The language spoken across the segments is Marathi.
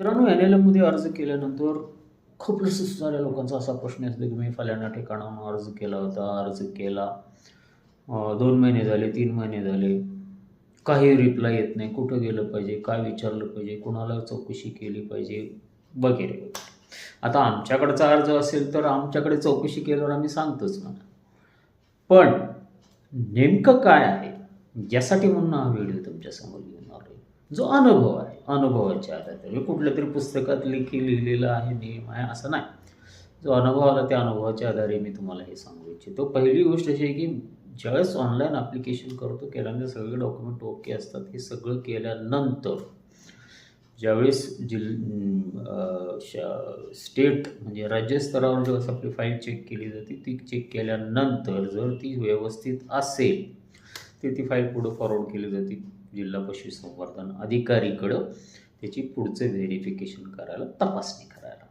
मित्रांनो एन एल एममध्ये अर्ज केल्यानंतर खूप साऱ्या लोकांचा असा प्रश्न असतो की मी फलाना ठिकाणाहून अर्ज केला होता अर्ज केला. दोन महिने झाले तीन महिने झाले. काही रिप्लाय येत नाही. कुठं गेलं पाहिजे? काय विचारलं पाहिजे? कुणाला चौकशी केली पाहिजे? वगैरे. आता आमच्याकडचा अर्ज असेल तर आमच्याकडे चौकशी केल्यावर आम्ही सांगतोच ना. पण नेमकं काय आहे? यासाठी म्हणून हा व्हिडिओ तुमच्यासमोर घेऊ जो अनुभव आहे अनुभवाच्या आधारे. म्हणजे मी कुठल्या तरी पुस्तकात लिखी लिहिलेला आहे नियम आहे असं नाही. जो अनुभव आला त्या अनुभवाच्या आधारे मी तुम्हाला हे सांगू इच्छितो. पहिली गोष्ट अशी आहे की ज्यावेळेस ऑनलाईन ॲप्लिकेशन करतो केल्यानंतर सगळे डॉक्युमेंट ओके असतात. हे सगळं केल्यानंतर ज्यावेळेस जिल स्टेट म्हणजे राज्यस्तरावर ज्यावेळेस आपली फाईल चेक केली जाते ती चेक केल्यानंतर जर ती व्यवस्थित असेल तर ती फाईल पुढं फॉरवर्ड केली जाते. जिल्हा पशुसंवर्धन अधिकारीकडं त्याची पुढचं व्हेरिफिकेशन करायला तपासणी करायला.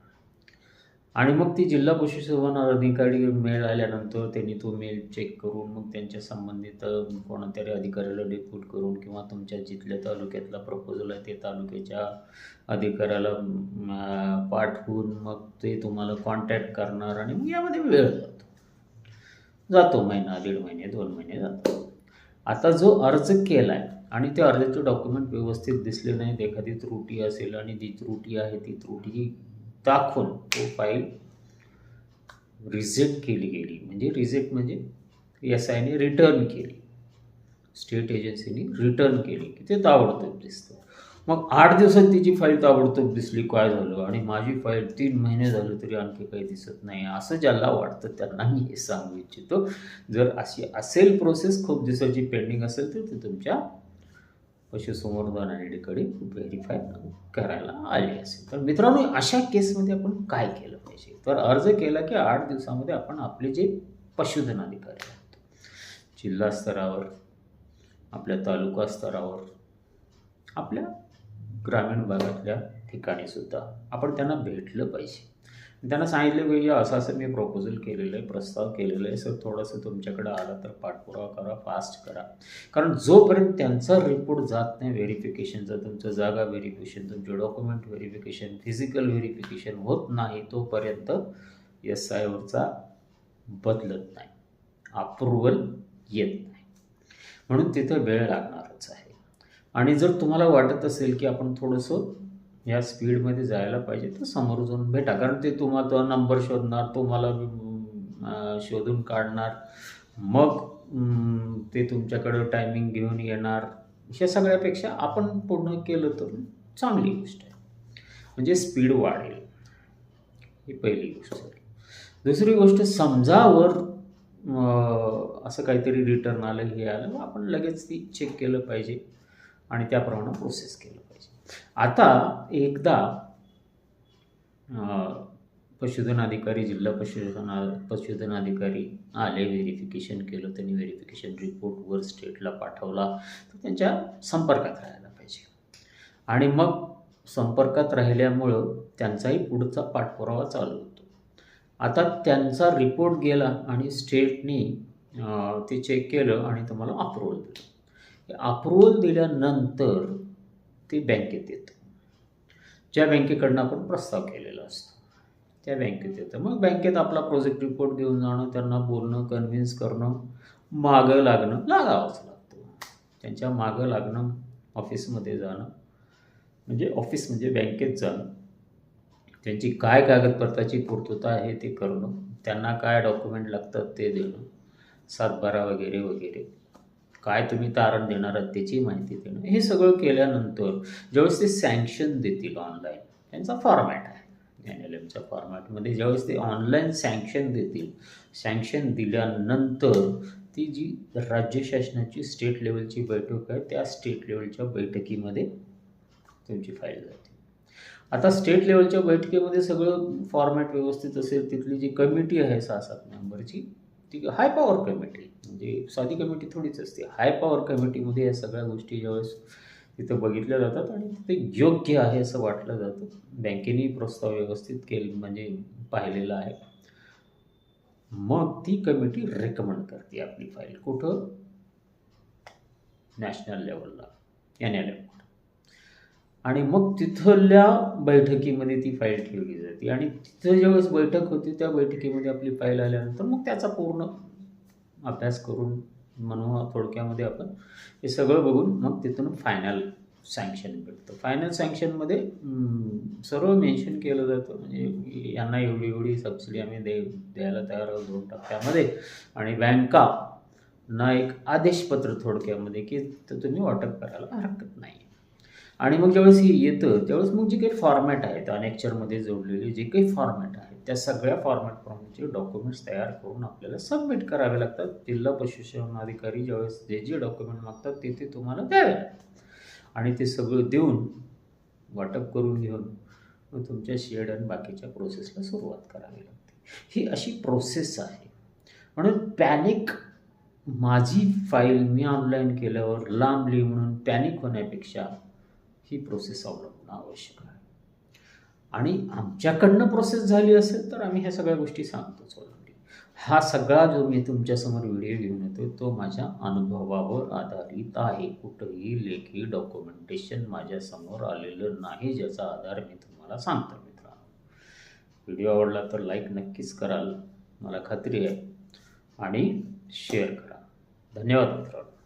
आणि मग ती जिल्हा पशुसंवर्धन अधिकारी मेल आल्यानंतर त्यांनी तो मेल चेक करून मग त्यांच्या संबंधित अ, कोणत्याही अधिकाऱ्याला डेप्यूट करून किंवा तुमच्या जिथल्या तालुक्यातला प्रपोजल आहे ते तालुक्याच्या अधिकाऱ्याला पाठवून मग ते तुम्हाला कॉन्टॅक्ट करणार आणि मग यामध्ये वेळ जातो. जातो महिना दीड महिने दोन महिने जातो. आता जो अर्ज केला आहे आणि ते अर्जाचे डॉक्युमेंट व्यवस्थित दिसले नाहीत. एखादी त्रुटी असेल आणि जी त्रुटी आहे ती त्रुटी दाखवून तो फाईल रिजेक्ट केली गेली. म्हणजे रिजेक्ट म्हणजे एस आयने रिटर्न केली. स्टेट एजन्सीने रिटर्न केली. की ते ताबडतोब दिसतं. मग आठ दिवसात तिची फाईल ताबडतोब दिसली काय झालं? आणि माझी फाईल तीन महिने झालं तरी आणखी काही दिसत नाही. असं ज्याला वाटतं त्यांना मी हे सांगू इच्छितो. जर अशी असेल प्रोसेस खूप दिवसाची पेंडिंग असेल तर ते तुमच्या पशुसंवर्धन आयडीकडे व्हेरीफाय करायला आले असेल. तर मित्रांनो अशा केसमध्ये आपण काय केलं पाहिजे? तर अर्ज केला की आठ दिवसामध्ये आपण आपले जे पशुधन अधिकारी आहेत जिल्हा स्तरावर आपल्या तालुका स्तरावर आपल्या ग्रामीण भागातल्या ठिकाणीसुद्धा आपण त्यांना भेटलं पाहिजे. त्यांना सांगितलं पाहिजे असं असं मी प्रपोजल केलेलं आहे प्रस्ताव केलेला आहे सर थोडंसं तुमच्याकडे आला तर पाठपुरावा करा फास्ट करा. कारण जोपर्यंत त्यांचा रिपोर्ट जात नाही व्हेरिफिकेशनचा तुमचं जागा व्हेरिफिकेशन तुमचे डॉक्युमेंट व्हेरिफिकेशन फिजिकल व्हेरिफिकेशन होत नाही तोपर्यंत एस आयवरचा बदलत नाही. अप्रुव्हल येत नाही. म्हणून तिथं वेळ लागणारच आहे. आणि जर तुम्हाला वाटत असेल की आपण थोडंसं या स्पीडमध्ये जायला पाहिजे तर समोर जाऊन भेटा. कारण ते तुम्हाला तो नंबर शोधणार तुम्हाला शोधून काढणार. मग ते तुमच्याकडं टायमिंग घेऊन येणार. ह्या सगळ्यापेक्षा आपण पूर्ण केलं तर चांगली गोष्ट आहे. म्हणजे स्पीड वाढेल. ही पहिली गोष्ट. दुसरी गोष्ट समजावर असं काहीतरी रिटर्न आलं हे आलं मग आपण लगेच ती चेक केलं पाहिजे. आणि त्याप्रमाणे प्रोसेस केलं. आता एकदा पशुधन अधिकारी जिल्हा पशुधन पशुधन अधिकारी आले व्हेरिफिकेशन केलं त्यांनी व्हेरिफिकेशन रिपोर्टवर स्टेटला पाठवला तर त्यांच्या संपर्कात राहायला पाहिजे. आणि मग संपर्कात राहिल्यामुळं त्यांचाही पुढचा पाठपुरावा चालू होतो. आता त्यांचा रिपोर्ट गेला आणि स्टेटनी ते चेक केलं आणि तुम्हाला अप्रुव्हल दिलं. अप्रुव्हल दिल्यानंतर ते बँकेत येतं. ज्या बँकेकडनं आपण प्रस्ताव केलेला असतो त्या बँकेत येतं. मग बँकेत आपला प्रोजेक्ट रिपोर्ट घेऊन जाणं त्यांना बोलणं कन्व्हिन्स करणं मागं लागणं लागावंच लागतं. त्यांच्या मागं लागणं ऑफिसमध्ये जाणं म्हणजे ऑफिस म्हणजे बँकेत जाणं. त्यांची काय कागदपत्राची पूर्तता आहे ते करणं त्यांना काय डॉक्युमेंट लागतात ते देणं सातबारा वगैरे वगैरे. काय तुम्ही तारण देणार आहात त्याची माहिती देणं? हे सगळं केल्यानंतर ज्यावेळेस ते सँक्शन देतील ऑनलाईन त्यांचा फॉर्मॅट आहे. एन एल एमच्या फॉर्मॅटमध्ये ज्यावेळेस ते ऑनलाईन सँक्शन देतील सँक्शन दिल्यानंतर ती जी राज्य शासनाची स्टेट लेवलची बैठक आहे त्या स्टेट लेवलच्या बैठकीमध्ये तुमची फाईल जाते. आता स्टेट लेवलच्या बैठकीमध्ये सगळं फॉर्मॅट व्यवस्थित असेल तिथली जी कमिटी आहे सहा सात मेंबरची ती हाय पॉवर कमिटी म्हणजे साधी कमिटी थोडीच असते. हाय पॉवर कमिटीमध्ये या सगळ्या गोष्टी ज्यावेळेस तिथं बघितल्या जातात आणि तिथे योग्य आहे असं वाटलं जातं. बँकेने प्रस्ताव व्यवस्थित केले म्हणजे पाहिलेला आहे. मग ती कमिटी रेकमेंड करते आपली फाईल कुठं? नॅशनल लेवलला एन एल एम आणि मग तिथल्या बैठकीमध्ये ती फाईल ठेवली जाते. आणि तिथं ज्यावेळेस बैठक होती त्या बैठकीमध्ये आपली फाईल आल्यानंतर मग त्याचा पूर्ण अभ्यास करून म्हणून थोडक्यामध्ये आपण हे सगळं बघून मग तिथून फायनल सँक्शन भेटतं. फायनल सँक्शनमध्ये सर्व मेन्शन केलं जातं. म्हणजे यांना एवढी एवढी सबसिडी आम्ही दे द्यायला तयार आहोत दोन टप्प्यामध्ये. आणि बँका ना एक आदेशपत्र थोडक्यामध्ये की तर तुम्ही वाटप करायला हरकत नाही. आणि मग ज्यावेळेस हे येतं त्यावेळेस मग जे काही फॉर्मॅट आहेत अनेक्चरमध्ये जोडलेले जे काही फॉर्मॅट आहेत त्या सगळ्या फॉर्मॅटप्रमाणेचे डॉक्युमेंट्स तयार करून आपल्याला सबमिट करावे लागतात. जिल्हा पशुसेवन अधिकारी ज्यावेळेस जे जे डॉक्युमेंट मागतात ते ते तुम्हाला द्यावे लागतात. आणि ते सगळं देऊन वाटप करून घेऊन मग तुमच्या शेड आणि बाकीच्या प्रोसेसला सुरुवात करावी लागते. ही अशी प्रोसेस आहे. म्हणून पॅनिक माझी फाईल मी ऑनलाईन केल्यावर लांबली म्हणून पॅनिक होण्यापेक्षा ही प्रोसेस अवलंबणं आवश्यक आहे. आणि आमच्याकडनं प्रोसेस झाली असेल तर आम्ही ह्या सगळ्या गोष्टी सांगतोच ऑलरेडी हा सगळा जो मी तुमच्यासमोर व्हिडिओ घेऊन येतो तो माझ्या अनुभवावर आधारित आहे. कुठंही लेखी डॉक्युमेंटेशन माझ्यासमोर आलेलं नाही ज्याचा आधार मी तुम्हाला सांगतो मित्रांनो. व्हिडिओ आवडला तर लाईक नक्कीच कराल. मला खात्री आहे. आणि शेअर करा. धन्यवाद मित्रांनो.